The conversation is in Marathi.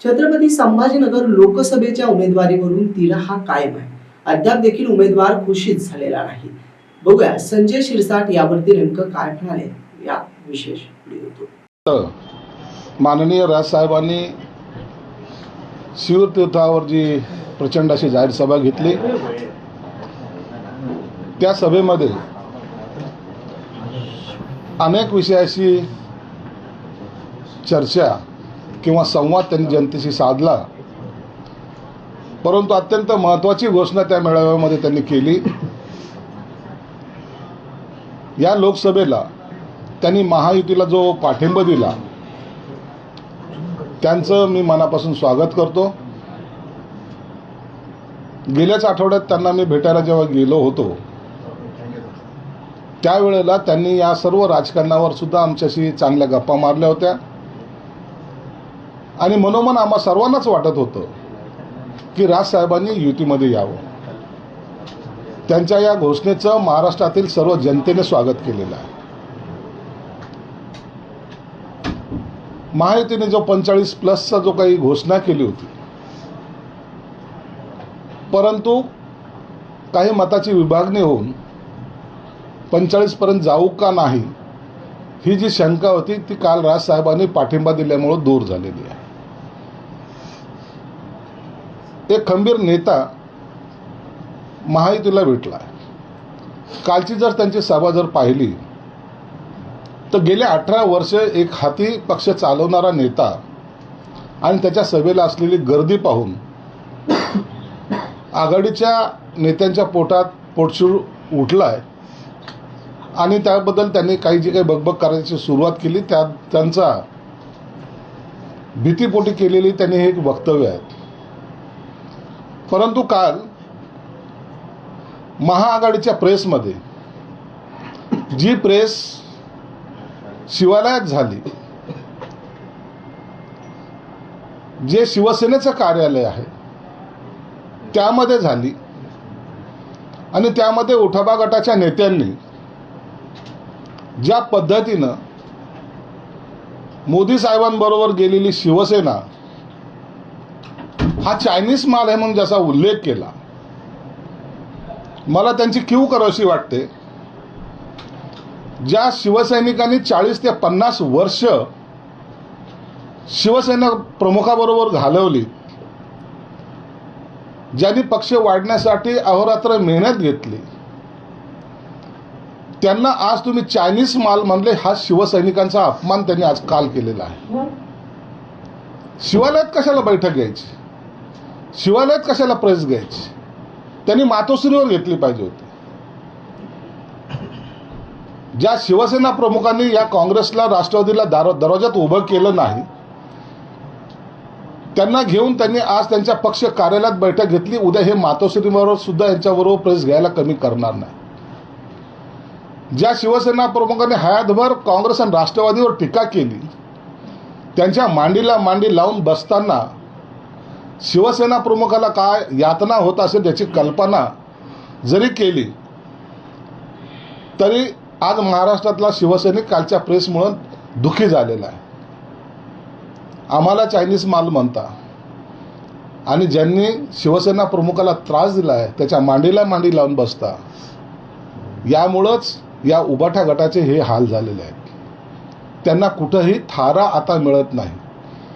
छत्रपती संभाजीनगर लोकसभेच्या उमेदवारीवरून तिढा कायम आहे. अद्याप देखील उमेदवार घोषित झालेला नाही. बघूया संजय शिरसाट यावरती नेमकं काय म्हणाले या विशेष माननीय राजसाहेबांनी शिवतीर्थावर जी प्रचंड अशी जाहीर सभा घेतली त्या सभेमध्ये अनेक विषयाशी चर्चा किंवा संवाद त्यांनी जनतेशी साधला. परंतु अत्यंत महत्त्वाची घोषणा त्या मेळाव्यामध्ये त्यांनी केली. या लोकसभेला त्यांनी महायुतीला जो पाठिंबा दिला त्यांचं मी मनापासून स्वागत करतो. गेल्याच आठवड्यात त्यांना मी भेटायला जेव्हा गेलो होतो त्यावेळेला त्यांनी या सर्व राजकारणावर सुद्धा आमच्याशी चांगल्या गप्पा मारल्या होत्या. आणि मनोमन आम्हा सर्वांनाच वाटत होतं की राजसाहेबांनी युतीमध्ये यावं. त्यांच्या या घोषणेचं महाराष्ट्रातील सर्व जनतेने स्वागत केलेलं आहे. महायुतीने जो पंचाळीस प्लसचा जो काही घोषणा केली होती परंतु काही मताची विभागणी होऊन पंचाळीसपर्यंत जाऊ का नाही ही जी शंका होती ती काल राजसाहेबांनी पाठिंबा दिल्यामुळं दूर झालेली आहे. एक खंबीर नेता महायुतीला भेटला कालची जर त्यांची सभा जर पाहिली तर गेल्या अठरा वर्ष एक हाती पक्ष चालवणारा नेता आणि त्याच्या सभेला असलेली गर्दी पाहून आघाडीच्या नेत्यांच्या पोटात पोटशूळ उठलाय आणि त्याबद्दल त्यांनी काही जी काही बगबग करायची सुरुवात केली त्या त्यांचा भीतीपोटी केलेली त्यांनी हे एक वक्तव्य आहे. परंतु काल महाआघाडीच्या प्रेसमध्ये जी प्रेस शिवालयात झाली जे शिवसेनेचं कार्यालय आहे त्यामध्ये झाली आणि त्यामध्ये उठाबा गटाच्या नेत्यांनी ज्या पद्धतीनं मोदी साहेबांबरोबर गेलेली शिवसेना हा चायनीज माल आहे म्हणून ज्याचा उल्लेख केला मला त्यांची क्यू करावीशी वाटते. ज्या शिवसैनिकांनी चाळीस ते पन्नास वर्ष शिवसेना प्रमुखाबरोबर घालवली ज्यांनी पक्ष वाढण्यासाठी अहोरात्र मेहनत घेतली त्यांना आज तुम्ही चायनीज माल म्हणले हा शिवसैनिकांचा अपमान त्यांनी आज काल केलेला आहे. शिवालयात कशाला बैठक घ्यायची? शिवालयात कशाला प्रेस घ्यायची? त्यांनी मातोश्रीवर घेतली पाहिजे होती. ज्या शिवसेना प्रमुखांनी या काँग्रेसला राष्ट्रवादीला दार दरवाजात उभं केलं नाही त्यांना घेऊन त्यांनी आज त्यांच्या पक्ष कार्यालयात बैठक घेतली. उद्या हे मातोश्रीबरोबर सुद्धा यांच्याबरोबर प्रेस घ्यायला कमी करणार नाही. ज्या शिवसेना प्रमुखांनी हयातभर काँग्रेस आणि राष्ट्रवादीवर टीका केली त्यांच्या मांडीला मांडी लावून बसताना शिवसेना प्रमुखाला काय यातना होत असेल याची कल्पना जरी केली तरी आज महाराष्ट्रातला शिवसैनिक कालच्या प्रेसमुळं दुःखी झालेला आहे. आम्हाला चायनीज माल म्हणता आणि ज्यांनी शिवसेना प्रमुखाला त्रास दिला आहे त्याच्या मांडीला मांडी लावून बसता यामुळंच या उबाठा गटाचे हे हाल झालेले आहेत. त्यांना कुठंही थारा आता मिळत नाही.